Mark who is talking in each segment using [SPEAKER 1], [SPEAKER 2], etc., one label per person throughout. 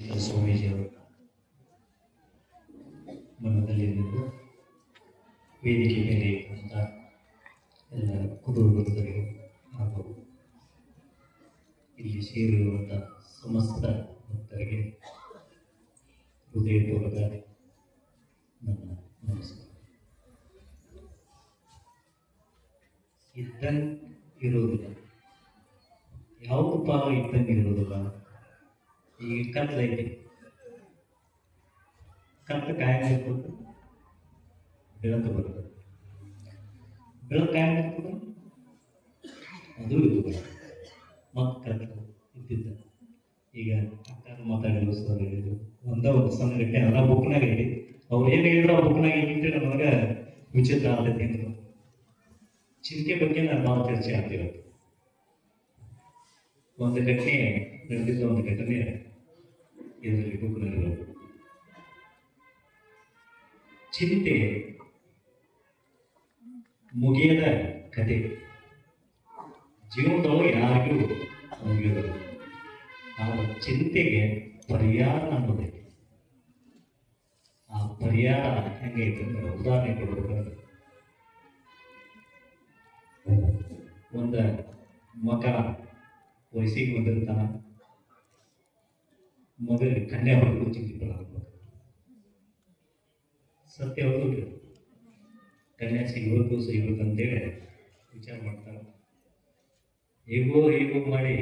[SPEAKER 1] ಸ್ವಾಮೀಜಿಯವರು ಮನದಲ್ಲಿದ್ದು ವೇದಿಕೆ ಮೇಲೆ ಇದ್ದಂಥ ಎಲ್ಲ ಕುಟುಂಬದವರಿಗೂ ಹಾಗೂ ಇಲ್ಲಿ ಸೇರಿರುವಂಥ ಸಮಸ್ತ ಭಕ್ತರಿಗೆ ಹೃದಯಪೂರ್ವಕ ನನ್ನ ನಮಸ್ಕಾರ. ಇದ್ದಂಗೆ ಇರೋದಿಲ್ಲ. ಯಾವುದು ಪಾಲು ಇದ್ದಂಗೆ ಇರೋದಿಲ್ಲ. ಈಗ ಕತ್ಲೈತೆ ಕತ್ಲ ಕಾಯಬೇಕು ಬೆಳಕು ಬರ್ತದೆ ಬೆಳಕು ಕಾಯಬೇಕು ಅದು ಇದು ಮತ್ತೆ ಕತ್ಲು ಇದ್ದಿದ್ದ. ಈಗ ಅಕ್ಕಾರು ಮಾತಾಡಿದ್ರು ಸರ್ ಹೇಳಿದ್ರು. ಒಂದ ಒಂದು ಸಣ್ಣ ಗಟ್ಟೆ ಅದ ಬುಕ್ನಾಗ ಐತಿ ಅವ್ರು ಏನು ಹೇಳಿದ್ರು ಆ ಬುಕ್ನಾಗ ಇಟ್ಟು ನಮಗೆ ವಿಚಿತ್ರ ಆಗ್ತೈತಿ ಅಂದ್ರು ಚಿಂತೆ ಬಗ್ಗೆ ನಾನು ಭಾಳ ಚರ್ಚೆ ಆಗ್ತಿರೋದು. ಒಂದು ಘಟನೆ ನಡೆದಿದ್ದ ಒಂದು ಘಟನೆ. ಇದರಲ್ಲಿ ಬುಕ್ನಲ್ಲಿರೋದು ಚಿಂತೆ ಮುಗಿಯದ ಕತೆ. ಜೀವನದೊಳಗೆ ಯಾರಿಗೂ ಮುಗಿಯೋದು ಆ ಚಿಂತೆಗೆ ಪರಿಹಾರ ಅನ್ನೋದೈತಿ ಆ ಪರಿಹಾರ ಹೆಂಗೈತೆ ಅಂದ್ರೆ ಉದಾಹರಣೆ ಕೊಡಬೇಕಂದ್ರೆ, ಒಂದು ಮಕ ವಯಸ್ಸಿಗೆ ಬಂದಿರ್ತಾನ ಮಗ ಕನ್ಯಾ ಅವರು ಚಿಂತಿಲ್ಲ ಸತ್ಯ ಹೌದು. ಕನ್ಯಾ ಸಿಗಬೇಕು ಸಿಗಬೇಕು ಅಂತೇಳಿ ವಿಚಾರ ಮಾಡ್ತಾರೆ ಹೇಗೋ ಹೇಗೋ ಮಾಡಿ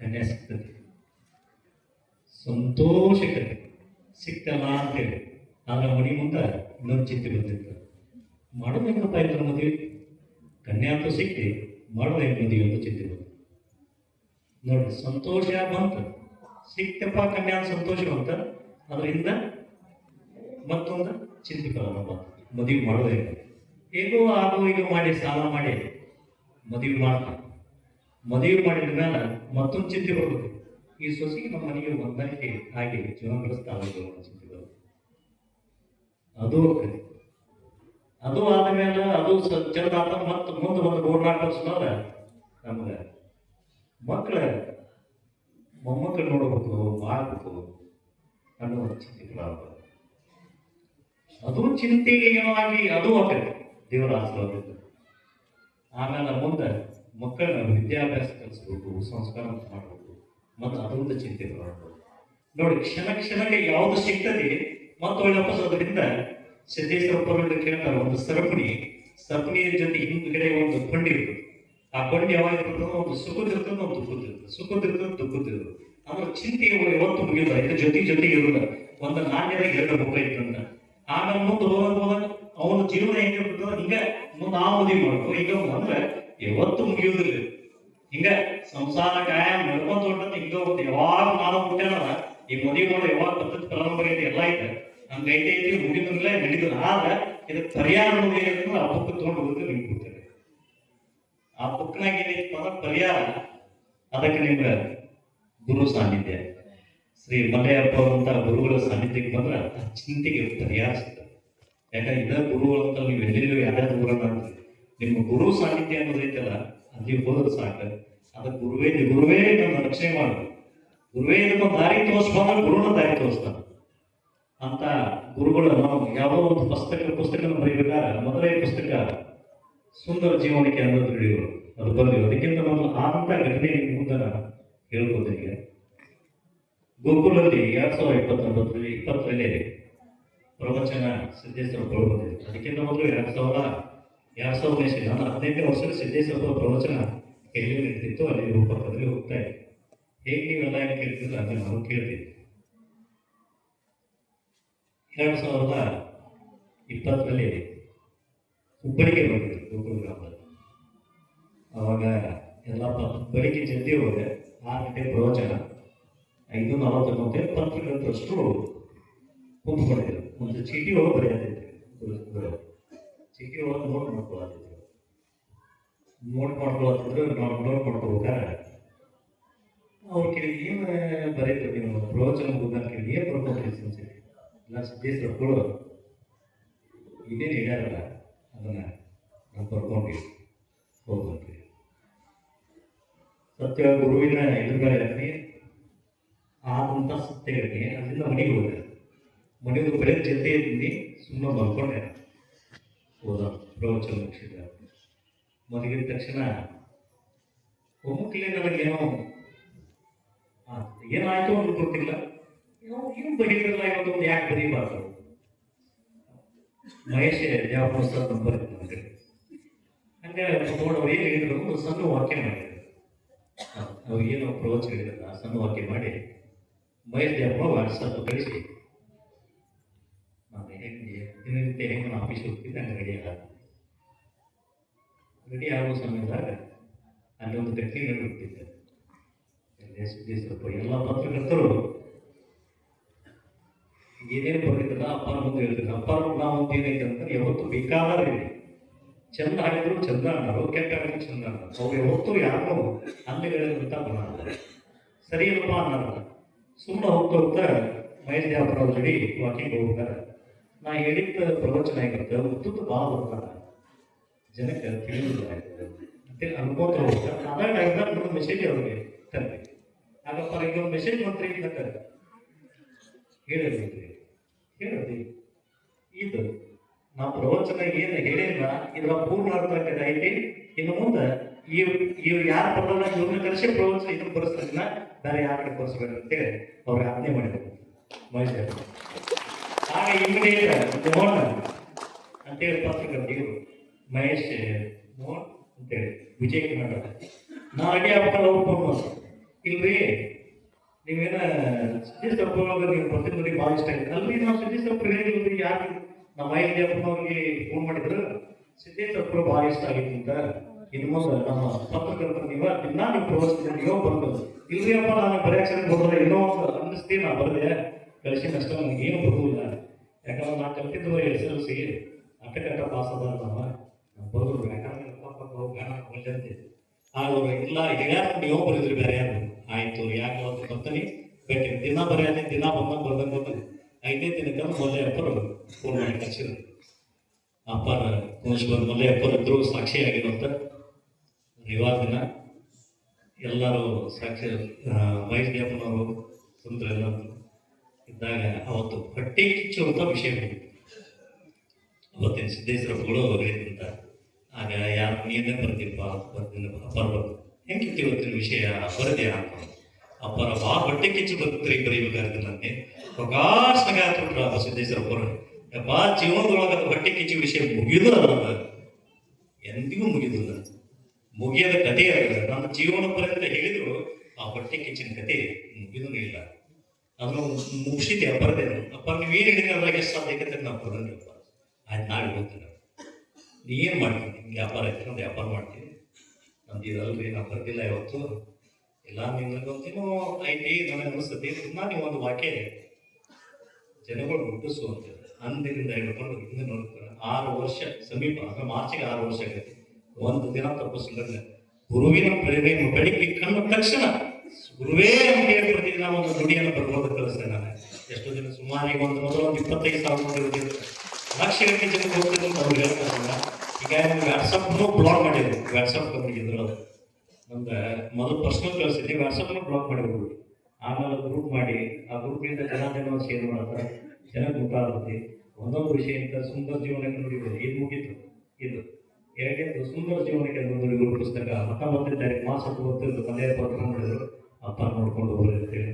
[SPEAKER 1] ಕನ್ಯಾ ಸಿಗ್ತದೆ ಸಂತೋಷಕತೆ ಸಿಕ್ತಲ್ಲ ಅಂತೇಳಿ ಆದ್ರೆ ಮನೆ ಮುಂದ ಇನ್ನೊಂದು ಚಿಂತೆ ಬಂದಿರ್ತಾರೆ ಮಾಡೋದು ಹೆಂಗಪ್ಪ ಇದ್ರ ಮದುವೆ ಕನ್ಯಾ ಅಂತೂ ಸಿಕ್ತಿ ಮಾಡೋದು ಮದುವೆ ಅಂತ ಚಿಂತೆ ಬಂತು. ನೋಡಿ ಸಂತೋಷ ಬಂತು. ಸಿಕ್ತಪ್ಪ ಕನ್ಯಾ ಸಂತೋಷವಂತ ಅದರಿಂದ ಮತ್ತೊಂದು ಚಿಂತೆ ಪ್ರಾರಂಭ ಬಂತು ಮದುವೆ ಮಾಡೋದೇ ಏನೋ ಆಗೋ ಈಗ ಮಾಡಿ, ಸಾಲ ಮಾಡಿ, ಮದುವೆ ಮಾಡ್ತಾನೆ ಮದುವೆ ಮಾಡಿದ ಮೇಲೆ ಮತ್ತೊಂದು ಚಿಂತೆ ಬರುತ್ತೆ. ಈ ಸೊಸೆಗೆ ನಮ್ಮ ಮನೆಗೆ ಹೊಂದಾಣಿಕೆ ಹಾಗೆ ಜೀವನ ನಡೆಸ್ತಾ ಚಿಂತೆ ಬರುತ್ತೆ. ಅದು ಅದು ಆದಮೇಲೆ ಅದು ಚಲದಾತ ಮತ್ತು ಮುಂದೆ ಒಂದು ಮೂರು ನಾಲ್ಕು ವರ್ಷ ಮೇಲೆ ನಮ್ಗೆ. ಮಕ್ಕಳ ಮೊಮ್ಮಕ್ಕಳು ನೋಡಬೇಕು, ಮಾಡಬೇಕು. ಅನ್ನೋ ಚಿಂತೆಗಳು ಚಿಂತೆ ಪ್ರಾರಂಭ ಅದು ಚಿಂತೆಗೆ ಏನೋ ಆಗಿ ಅದು ಆಗ್ತದೆ ದೇವರ ಆಶೀರ್ವಾದ ಆಮೇಲೆ ಮುಂದೆ ಮಕ್ಕಳನ್ನ ವಿದ್ಯಾಭ್ಯಾಸ ಕಲಿಸ್ಬೇಕು, ಸಂಸ್ಕಾರ ಮಾಡಬೇಕು. ಮತ್ತು ಅದರಿಂದ ಚಿಂತೆ ಮಾಡಬೇಕು. ನೋಡಿ, ಕ್ಷಣ ಕ್ಷಣಕ್ಕೆ ಯಾವುದು ಸಿಗ್ತದೆ, ಮತ್ತು ವಾಪಸ್ ಅದರಿಂದ ಸಿದ್ದೇಶ್ವರ ಪರ್ವತ ಕೇಳ್ತಾರೆ ಒಂದು ಸರಪಣಿ. ಸರಪಣಿಯ ಜೊತೆ ಹಿಂದ್ಗಡೆ ಒಂದು ಕೊಂಡಿ ಇರ್ತದೆ ಆ ಕೊಂಡಿ ಯಾವಾಗ ಒಂದು ಸುಖದಿರ್ತದೆ ಒಂದು ದುಃಖದಿರ್ತದೆ ಸುಖದಿರ್ತದೆ ದುಃಖದಿರ್ತದೆ ಅಂದ್ರೆ ಚಿಂತೆ ಯಾವತ್ತು ಮುಗಿಲ್ಲ ಇದ್ರ ಜೊತೆ ಜೊತೆಗೆ ಇರಲ್ಲ ಒಂದು ನಾಣ್ಯದ ಎರಡು ಮುಖ ಇರ್ತಂತ ಆಮೇಲೆ ಮುಂದೆ ಹೋದಾಗ ಅವನ ಜೀವನ ಹೆಂಗಿರ್ತದ ಹಿಂಗ ಮುಂದೆ ಆ ಮದುವೆ ಮಾಡ್ಕೊ ಈಗ ಅಂದ್ರೆ ಯಾವತ್ತು ಮುಗಿಯುವುದಿಲ್ಲ ಹಿಂಗ ಸಂಸಾರ ಕಾಯ ನಡ್ಕೊಂತ ಹೊಂಟಂತ ಹಿಂಗ ಹೋಗುತ್ತೆ. ಯಾವಾಗ ನಾನು ಹುಟ್ಟ್ಯಾನಲ್ಲ ಈ ಮದುವೆ ಮಾಡೋ ಯಾವಾಗ ಪದ್ಧತಿ ಪ್ರಾರಂಭ ಇದೆ ಎಲ್ಲ ಐತೆ. ನಮ್ಗೆ ಐತೆ ಐತಿ ಮುಗಿದಿಲ್ಲ ನಡೀತದ. ಆದ್ರೆ ಇದಕ್ಕೆ ಪರಿಹಾರ ಅನ್ನೋದು ಆ ಬುಕ್ ತಗೊಂಡು ಹೋಗುತ್ತೆ ನಿಮ್ಗೆ ಕೊಡ್ತೇನೆ ಆ ಬುಕ್ನಾಗ ಏನೈತಿ ಪರಿಹಾರ. ಅದಕ್ಕೆ ನಿಮ್ಗೆ ಗುರು ಸಾನ್ನಿಧ್ಯ. ಶ್ರೀ ಮಲ್ಲಯ್ಯಪ್ಪ ಅಂತ ಗುರುಗಳ ಸಾನ್ನಿಧ್ಯಕ್ಕೆ ಬಂದ್ರೆ ಆ ಚಿಂತೆಗೆ ಪರಿಹಾರ ಸಿಗ್ತದೆ. ಯಾಕಂದ್ರೆ ಇದ ಗುರುಗಳು ಅಂತ ನೀವು ಎಲ್ಲೆಲ್ಲೂ ಯಾರ್ಯಾರು ಗುರುಗಳನ್ನ ನಿಮ್ಮ ಗುರು ಸಾನ್ನಿಧ್ಯ ಅನ್ನೋದೈತಲ್ಲ ಅಲ್ಲಿ ಹೋದ್ರೆ ಸಾಕು. ಅದಕ್ಕೆ ಗುರುವೇ ಗುರುವೇ ನನ್ನ ರಕ್ಷಣೆ ಮಾಡು ಗುರುವೇ ನಮ್ಮ ದಾರಿ ತೋರಿಸ್ಬಾರ ಗುರುನ ದಾರಿ ತೋರಿಸ್ತಾನೆ ಅಂತ ಗುರುಗಳು ನಾವು ಯಾವುದೋ ಒಂದು ಪುಸ್ತಕ ಪುಸ್ತಕ ಬರೀಬೇಕಾದ್ರೆ ಮೊದಲೇ ಪುಸ್ತಕ ಸುಂದರ ಜೀವನಕ್ಕೆ ಅನ್ನೋದು ಹಿಡಿಯೋರು ಅದು ಬಂದಿವೆ ಅದಕ್ಕಿಂತ ಮೊದಲು ಆದಂತ ಘಟನೆ ಮುಂದನ ಹೇಳ್ಕೊತೀನಿ ಗೋಕುಲದಲ್ಲಿ ಎರಡ್ ಸಾವಿರದ ಇಪ್ಪತ್ತೊಂಬತ್ತರಲ್ಲಿ ಇಪ್ಪತ್ತರಲ್ಲಿ ಪ್ರವಚನ ಸಿದ್ದೇಶ್ವರ ಬಂದಿದೆ. ಅದಕ್ಕಿಂತ ಮೊದಲು ಎರಡ್ ಸಾವಿರದ ಎರಡ್ ಸಾವಿರದ ಇಸ್ವಿ ನಾನು ಹದಿನೈದನೇ ವರ್ಷದ ಸಿದ್ದೇಶ್ವರ ಪ್ರವಚನ ಎಲ್ಲಿ ನಿಂತಿತ್ತು. ಅಲ್ಲಿ ರೂಪಕದಲ್ಲಿ ಹೋಗ್ತಾ ಇದೆ ಹೇಗೆ ನೀವೆಲ್ಲ ಏನು ಕೇಳ್ತಿದ್ರು? ಅಂತ ನಾವು ಕೇಳ್ತೀವಿ ಎರಡ್ ಸಾವಿರದ ಇಪ್ಪತ್ತರಲ್ಲಿ ಹುಬ್ಬಳ್ಳಿಗೆ ಬಂದಿದ್ರು ಗೋಕುಲ ಗ್ರಾಮದಲ್ಲಿ ಅವಾಗ ಎಲ್ಲ ಬೆಳಿಗ್ಗೆ ಜಲ್ದಿ ಹೋದೆ, ಆರು ಗಂಟೆ ಪ್ರವಚನ. ಐದು ನಲವತ್ತು ಗಂಟೆ ಪತ್ರಕರ್ತರಷ್ಟು ಕುಂತ್ಕೊಂಡಿದ್ರು ಒಂದು ಚೀಟಿ ಒಳಗೆ ಬರೆಯೋದಿದ್ರು ಚೀಟಿ ಒಳಗೆ ನೋಟ್ ಮಾಡ್ಕೊಳತ್ತಿದ್ರು ನೋಟ್ ಮಾಡ್ಕೊಳತ್ತಿದ್ರು ನಾವು ನೋಟ್ ಮಾಡ್ಕೋಬೇಕಾರೆ ಅವ್ರ ಕೇಳಿ ಏನು ಬರೀತಾರೆ ನೀವು? ಪ್ರವಚನ ಮುಗಿದ ಕೇಳಿ ಏನು ಬರ್ಕೊಂಡ್ರಿ ಸಂಸೆ ಇಲ್ಲ, ಸಿದ್ದೇಶ್ವರ ಕೊಡು ಇದೇನು ಹೇಳ್ಯಾರಲ್ಲ? ಅದನ್ನ ನಾವು ಬರ್ಕೊಂಡ್ವಿ ಹೋಗ್ರಿ ಸತ್ಯ ಗುರುವಿನ ಎದುರುಗಡೆ ಆದಂಥ ಸತ್ಯಗಳಿಗೆ ಅಲ್ಲಿಂದ ಮನೆಗೆ ಹೋದೆ ಮನೆಗೆ ಜೊತೆ ಇದ್ದೀನಿ ಸುಮ್ಮನೆ ಬರ್ಕೊಂಡೆ ಹೋದ ಪ್ರವಚನ ಮುಗಿಸಿದ ಮಲಗಿದ ತಕ್ಷಣ ಒಮ್ಮಕ್ಕಲೇ ಆಯ್ತು. ಏನಾಯ್ತು ಅಂತ ಗೊತ್ತಿಲ್ಲ ಏನೋ ಏನು ಬರೀತಿರಲ್ಲ ಇವತ್ತು ಒಂದು ಯಾಕೆ ಬರೀಬಾರ್ದು? ಮಹೇಶ್ ಯಾವ ಸರ್ ನಂಬರ್ ಇತ್ತು ನನಗೆ ಹಂಗೆ ನೋಡೋರು ಏನು ಹೇಳಿದ್ರು, ಒಂದು ಸಣ್ಣ ವಾಕ್ಯ ಮಾಡಿದ್ರು. ಅವ್ರು ಏನೋ ಪ್ರವಚನ ಹೇಳಿದ್ರಲ್ಲ, ಆ ಸಣ್ಣ ವಾಕ್ಯ ಮಾಡಿ, ಮಹೇಶ್ ದೇವಪ್ಪ ವಾಟ್ಸಪ್ ಕಳಿಸಿ. ನಾನು ಹೆಂಗೆ ದಿನನಿತ್ಯ ಹೆಂಗೆ ನಾನು ಆಫೀಸ್ ಹೋಗ್ತಿದ್ದೆ, ಹಂಗೆ ರೆಡಿ ಆಗ ರೆಡಿ ಆಗೋ ಸಮಯದಾಗ ಅಲ್ಲಿ ಒಂದು ಗಟ್ಟಿ ಬಿಟ್ಟಿದ್ದೆ ಎಲ್ಲ ಪತ್ರಕರ್ತರು ಏನೇನು ಬರೆದಿದ್ದಲ್ಲ ಅಪ್ಪನ ಮುಂದೆ ಹೇಳ್ತಿದ್ರು ಅಪ್ಪನ ನಾವು ಅಂತ ಏನೈತೆ ಅಂತ ಯಾವತ್ತು ಬೇಕಾದ್ರೆ ಇರಲಿ. ಚಂದ ಹಾಡಿದ್ರು, ಚಂದ ಅನ್ನೋರು ಕೆಟ್ಟ ಹಾಡಿದ್ರು, ಚಂದ ಅನ್ನೋರು ಅವ್ರು ಯಾವತ್ತೂ ಯಾರೋ ಅಂಗಡಿಗಳಿಂದ ಬರೋಲ್ಲ. ಸರಿ ಇಲ್ಲಪ್ಪ ಅನ್ನೋಲ್ಲ. ಸುಮ್ಮನೆ ಹೋಗ್ತಾ ಹೋಗ್ತಾ ಮಹೇಶ್ ದೇವರ ಜೋಡಿ ವಾಕಿಂಗ್ ಹೋಗ್ತಾರೆ. ನಾ ಹೇಳಿದ್ದ ಪ್ರವಚನ ಆಗಿರುತ್ತೆ ಉತ್ತುತ್ತು ಭಾಳ ಬರ್ತಾರ ಜನಕ್ಕೆ ತಿಳಿದಿಲ್ಲ ಮತ್ತೆ ಅನ್ಕೋತ ಹೋಗ್ತಾರೆ. ಅದಾಗ ಮೆಸೇಜ್ ಅವ್ರಿಗೆ ತರಬೇಕು ಈಗ ಒಂದು ಮೆಸೇಜ್ ಮಂತ್ರಿ ಇದ್ದಕ್ಕೆ ಹೇಳಿದ್ರಿ ಹೇಳಿ ಇದು ನಾವು ಪ್ರವಚನ ಏನು ಹೇಳಿಲ್ಲ ಇದರ ಪೂರ್ಣ ಅರ್ಥ ಐತಿ ಇನ್ನು ಮುಂದೆ ಇವ್ ಯಾರು ಬರಲ್ಲ ಇವ್ರನ್ನ ಕರೆಸಿ ಪ್ರವಚನ ಇದನ್ನ ಬರೆಸ್ತಾರಲ್ಲ ಬೇರೆ ಯಾರ ಕಡೆ ಬರೆಸ್ಬೇಕು ಅಂತೇಳಿ ಅವ್ರಿಗೆ ಆಜ್ಞೆ ಮಾಡಿದ್ರು. ಮಹೇಶ್ ಆಗ ಇಮಿಡಿಯೇಟ್ ಮೋಹನ್ ಅಂತೇಳಿ ಪತ್ರಕರ್ತ ಇವರು ಮಹೇಶ್, ಮೋಹನ್ ಅಂತೇಳಿ ವಿಜಯ್ ಕನ್ನಡ. ನಾ ಅಡಿ ಆಗ್ಬೇಕಲ್ಲ ಹೋಗ್ಬೋದು ಇಲ್ರಿ ನೀವೇನ ಸುದ್ದಿ ಅಪ್ಪನವ್ರಿಗೆ ನೀವು ಪ್ರತಿನಿಧಿ ಭಾಳ ಇಷ್ಟ ಆಗಿದೆ ಅಲ್ಲಿ ನಾವು ಸಿದ್ದೇಶ್ ಅಪ್ಪ ಹೇಳಿದ್ರಿ ಯಾರು? ನಮ್ಮ ಮೈಗೆ ಅಪ್ಪನವ್ರಿಗೆ ಫೋನ್ ಮಾಡಿದ್ರು ಸುದ್ದಿ ಅಪ್ಪರು ಭಾಳ ಇಷ್ಟ ಆಗಿತ್ತು ಅಂತ. ಇನ್ನು ಮುಂದೆ ನಮ್ಮ ಪತ್ರಕರ್ತರು ನೀವ ದಿನ ನೀವು ಪ್ರವಾಸದಿಂದ ನೀವು ಬರ್ಬೋದು ಇಲ್ರಿ ಅಪ್ಪ, ನಾನು ಬರೆಯಕ್ಷರ ಬರೋದ, ಏನೋ ಒಂದು ಅನ್ನಿಸ್ತಿ, ನಾ ಬರದೆ. ಕಳಿಸಿನ ಅಷ್ಟೇ ನನಗೆ ಏನು ಬರುವುದಿಲ್ಲ ಯಾಕಂದ್ರೆ ನಾನು ಕಲ್ತಿದ್ದು ಎಸ್ ಎಲ್ ಸಿ ಅಟ್ಟಕಟ್ಟ ಪಾಸ್ ಅದ ನಮ್ಮ. ಬರೋದು ಯಾಕಂದ್ರೆ ಹೋಗಿ ಬಂದಂತೆ ಆಗ ಅವ್ರು ಇಲ್ಲ ಯಾರು ನೀವು ಬರೆದ್ರಿ ಬೇರೆ ಯಾರು? ಆಯ್ತು, ಯಾಕೆ ಅಂತ ಬರ್ತಾನೆ? ಬೇಕೆ ದಿನ ಬರೆಯದೆ ದಿನ ಬಂದಾಗ ಬರ್ದಂಗೆ ಬರ್ತಾನೆ ಐದನೇ ದಿನಕ್ಕೆ ಮೊದಲೇ ಅಪ್ಪರು ಫೋನ್ ಮಾಡಿ ಕಳಿಸಿದ್ರು ಅಪ್ಪರ ಕುಣಿಸ್ಬಂದು ಮೊದಲೇ ಅಪ್ಪರು ಇದ್ರು ಸಾಕ್ಷಿಯಾಗಿರುವಂತ ರಿವಾರ ದಿನ ಎಲ್ಲರೂ ಸಾಕ್ಷಿ ವೈಸ್ ಮಹೇಶ್ ದೇವಪ್ಪನವರು ಸುಂದ್ರ ಎಲ್ಲ ಇದ್ದಾಗ ಅವತ್ತು ಹೊಟ್ಟೆ ಕಿಚ್ಚುವಂಥ ವಿಷಯ ಅವತ್ತಿನ ಸಿದ್ದೇಶ್ವರಗಳು ಹೇಳಿದಂತ. ಆಗ ಯಾರು ನೀನೇ ಬರ್ತೀಪ್ಪ ಬರ್ತೀನಿ ಅಪ್ಪರ ಹೆಂಗೆ ಇವತ್ತಿನ ವಿಷಯ? ಬರದ್ಯಾ ಅಂತ ಅಪ್ಪರ ಬಾ, ಹೊಟ್ಟೆ ಕಿಚ್ಚು ಬರ್ತೀರಿ ಬರೀಬೇಕಾದ್ರೆ ನನಗೆ ಪ್ರಕಾಶನಾಗ ಹಾಕ್ಬಿಟ್ರ ಸಿದ್ದೇಶ್ವರಪ್ಪರು ಯಪ್ಪ ಜೀವನದೊಳಗೆ ಹೊಟ್ಟೆ ಕಿಚ್ಚು ವಿಷಯ ಮುಗಿದು ಅದ ಎಂದಿಗೂ ಮುಗಿದಿಲ್ಲ ಮುಗಿಯದ ಕಥೆ ಅಲ್ಲ ನನ್ನ ಜೀವನ ಪರ್ಯಂತ ಹೇಳಿದ್ರು, ಆ ಹೊಟ್ಟೆ ಕಿಚ್ಚಿನ ಕಥೆ ಮುಗಿದೂ ಇಲ್ಲ. ಅದನ್ನು ಮುಗಿಸಿದ್ದೆ ಅಪ್ಪರದೇನು ಅಪ್ಪ ನೀವು ಏನು ಹೇಳಿದ್ರೆ? ಅದ್ರಾಗ ಎಷ್ಟು ಸಾಧ್ಯ ನಾವು ಅಪ್ಪ ಆಯ್ತು, ನಾಳೆ ಹೋಗ್ತೀನಿ. ಏನು ಮಾಡ್ತೀನಿ ನಿಮ್ಗೆ ವ್ಯಾಪಾರ ಒಂದು ವ್ಯಾಪಾರ ಮಾಡ್ತೀನಿ ನಮ್ದು ಇದಲ್ರಿ ನಾವು ಬರ್ತಿಲ್ಲ ಇವತ್ತು ಇಲ್ಲ ನಿಮಗೊಂದೇನೋ ಐತಿ, ನನಗೆ ಅನಿಸ್ತದೆ ತುಂಬ ನೀವು ಒಂದು ವಾಕ್ಯ ಜನಗಳು ಹುಟ್ಟಿಸು ಅಂತ ಅಂದಿನಿಂದ ಹಿಡ್ಕೊಂಡು ಹಿಂದೆ ನೋಡ್ತಾರೆ. ಆರು ವರ್ಷ ಸಮೀಪ, ಅಂದ್ರೆ ಮಾರ್ಚಿಗೆ ಆರು ವರ್ಷ ಆಗೈತಿ. ಒಂದು ದಿನ ತಪ್ಪಿಸಿಲ್ಲ ಗುರುವಿನ ಪ್ರೇರಣೆ ಬೆಳಿಗ್ಗೆ ಕಣ್ಣು ತಕ್ಷಣ ಗುರುವೇ ಹೇಳಿ ಪ್ರತಿದಿನ ಒಂದು ದುಡಿಯನ್ನು ಬರ್ಬೋದು ಕಳಿಸ್ತೇನೆ ನಾನು. ಎಷ್ಟೋ ಜನ ಸುಮಾರು ಈಗ ಒಂದು ಮೊದಲು ಒಂದು ಇಪ್ಪತ್ತೈದು ಸಾವಿರ ಲಕ್ಷ ಗಂಟೆ ಲಕ್ಷಗಟ್ಟಲೆ ಜನ ಹೋಗ್ತಿದ್ರು ಅಂತ ಅವ್ರು ಹೇಳ್ತಾರಲ್ಲ ಈಗ ವ್ಯಾಟ್ಸಪ್ನು ಬ್ಲಾಕ್ ಮಾಡಿದ್ರು ವಾಟ್ಸಪ್ ಕಂಪ್ನಿಗೆ ಇದ್ರು ಅದು ಒಂದು ಮೊದಲು ಪರ್ಸನಲ್ ಕಳಿಸಿದ್ವಿ ವ್ಯಾಟ್ಸಪ್ನು ಬ್ಲಾಕ್ ಮಾಡಿದ್ರು ಆಮೇಲೆ ಗ್ರೂಪ್ ಮಾಡಿ, ಆ ಗ್ರೂಪ್ನಿಂದ ಜನ ಜನ ಶೇರ್ ಮಾಡ್ತಾರೆ ಜನ ಗೊತ್ತಾಗುತ್ತೆ ಒಂದೊಂದು ವಿಷಯ ಅಂತ ಸುಂದರ ಜೀವನಕ್ಕೆ ನೋಡಿದ್ರು ಇದು ಮುಗೀತು. ಇದು ಎರಡನೇದು ಸುಂದರ ಜೀವನಕ್ಕೆ ಒಂದು ಗುರು ಪುಸ್ತಕ ಹತ್ತೊಂಬತ್ತನೇ ತಾರೀಕು ಮಾಸ ಹತ್ತೊಂಬತ್ತು ಮನೆಯ ಪತ್ರ ಮಾಡಿದ್ರು ಅಪ್ಪ ನೋಡ್ಕೊಂಡು ಹೋಗ್ರಿ ಅಂತೇಳಿ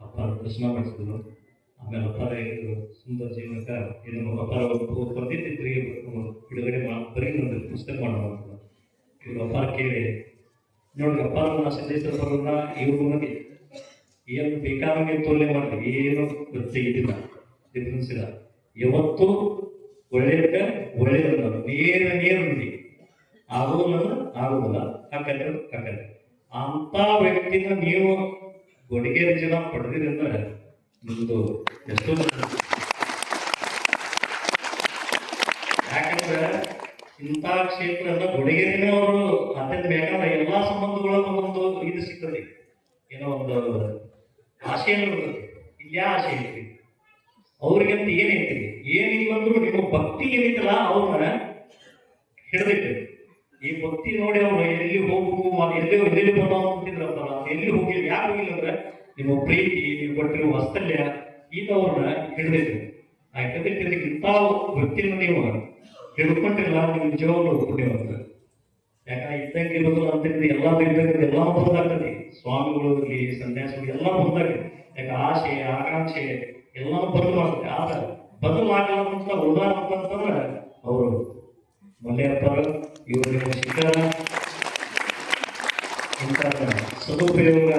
[SPEAKER 1] ಅಪ್ಪ ಕೃಷ್ಣ ಮಾಡಿಸಿದ್ರು. ಆಮೇಲೆ ಅಪ್ಪರ ಇದ್ರು ಸುಂದರ ಜೀವನಕ್ಕೆ ಇದನ್ನು ಅಪ್ಪರ ಬರ್ದಿದ್ದಿದ್ರಿ ಬಿಡುಗಡೆ ಪುಸ್ತಕ ಮಾಡಬಾರ್ದು ಇವ್ರ ಅಪ್ಪಾರ ಅಪ್ಪ ಕೇಳಿ, ನೋಡಿ ಅಪ್ಪ ಸಿದ್ದೇಶ್ವರ ಬರೋಣ ಇವ್ರು ಮಂದಿ ಏನು ಬೇಕಾದಂಗೆ ತೋಲೆ ಮಾಡಿ ಏನು ತೆಗಿತಿಲ್ಲ ಡಿಫ್ರೆನ್ಸ್ ಇಲ್ಲ. ಯಾವತ್ತು ಒಳ್ಳೆಯದ ಒಳ್ಳೆಯದಲ್ಲ ನೇರ ನೇರ ನುಡಿ. ಆಗೋದನ್ನ ಆಗೋದಿಲ್ಲ ಹಾಕಂದ್ರೆ ಹಾಕಂದ್ರೆ. ಅಂತ ವ್ಯಕ್ತಿನ ನೀವು ಕೊಡುಗೆ ಜನ ಪಡೆದಿರಿ ಅಂದ್ರೆ ನಿಮ್ದು ಎಷ್ಟೋ ಯಾಕಂದ್ರೆ ಇಂಥ ಕ್ಷೇತ್ರ ಎಲ್ಲ ಕೊಡಗೇರಿನ ಅವರು ಅತ್ಯಂತ ಬೇಕಾದ ಎಲ್ಲಾ ಸಂಬಂಧಗಳ ಒಂದು ಇದು ಸಿಗ್ತದೆ. ಏನೋ ಒಂದು ಆಶೆಯನ್ನು ಇರ್ತದೆ ಇಲ್ಲಿ ಯಾವ ಆಶೆ ಐತಿ ಅವ್ರಿಗಂತ ಏನೈತಿ ಏನಿಲ್ಲಂದ್ರೂ ನಿಮ್ಮ ಭಕ್ತಿ ಏನೈತಲ್ಲ ಅವ್ರನ್ನ ಹಿಡ್ದೈತೆ ಈ ಭಕ್ತಿ ನೋಡಿ ಅವ್ರು ಎಲ್ಲಿ ಮ- ಎಲ್ಲಿ ಎಲ್ಲಿ ಬಂದವ ಅಂತಿದ್ರಪ್ಪ ಎಲ್ಲಿ ಹೋಗಿಲ್ಲ, ಯಾರು ಹೋಗಿಲ್ಲ ಅಂದ್ರೆ ನಿಮ್ಮ ಪ್ರೀತಿ, ನೀವು ಕೊಟ್ಟಿರುವ ವಾತ್ಸಲ್ಯ ಅವ್ರನ್ನ ಹಿಡಿದಿಟ್ಟು. ಹಿಡಿದಿಟ್ಟಿದ್ದಕ್ಕೆ ಇಂಥ ವೃತ್ತಿಯನ್ನು ನೀವು. ಹಿಡ್ಕೊಂಡಿಲ್ಲ ನಿಮ್ಮ ನಿಜವಾಗ್ಲೂ ಅಂತ ಯಾಕ ಇದ್ದಂಗೆ ಇರೋದು ಅಂತಂದ್ರೆ ಎಲ್ಲ ಇದ್ದಂಗೆ ಎಲ್ಲ ಬದಲಾಗ್ತದೆ ಸ್ವಾಮಿಗಳು ಇರಲಿ ಸನ್ಯಾಸಿಗಳು ಎಲ್ಲ ಬದಲಾಗ್ತದೆ ಯಾಕ ಆಸೆ, ಆಕಾಂಕ್ಷೆ ಎಲ್ಲ ಬದಲಾಗ್ತದೆ ಆದ್ರೆ ಬದಲಾಗಲಾರಂತ ಉದಾಹರಣೆ ಅಂತಂದ್ರೆ ಅವರು ಮಲ್ಯಪ್ಪ ಇವರು ಶಿಕ್ಷಣ ಶಿಖರ ಇಂಥ ಸದುಪಯೋಗ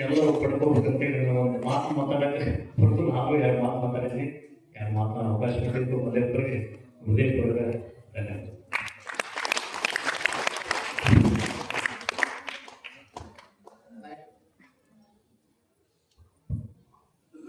[SPEAKER 1] ಎಲ್ಲರೂ ಪಡ್ಕೋಬೇಕಂತೇಳಿ ನಾನು ಒಂದು ಮಾತು ಮಾತಾಡಕ್ಕೆ ಹೊರತು ನಾನು ಯಾರು ಮಾತು ಮಾತಾಡಿದ್ದೀನಿ. ಯಾರು ಮಾತಾಡೋ ಅವಕಾಶ ಕೊಟ್ಟಿದ್ದು ಮಲ್ಯಪ್ಪ मुझे पड़ रहा है।